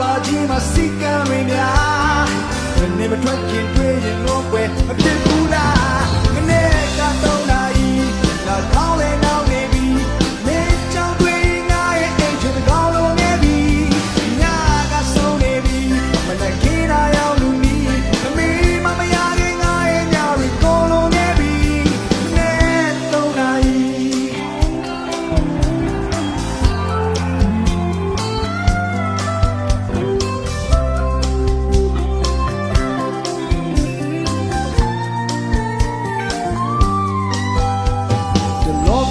ပါကြီးမှာစီကံရင်း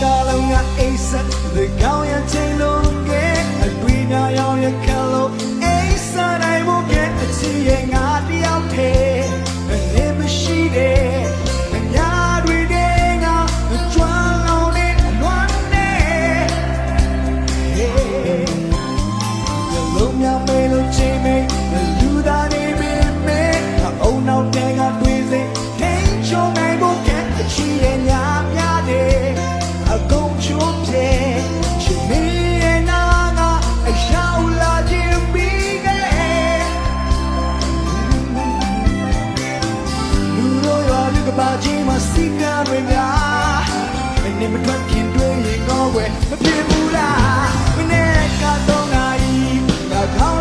ကလုံးကအိတ်ဆက်ဒီကောင်းရချိန်လုံးကအတွေ့နာရောက်ရခလုံးအိတ်ဆက်တိုင်းဘုကအချီရဲ့ငါတယောက်ထဲအနေမရှိတဲ့ ကံတွေများမနေမထွက်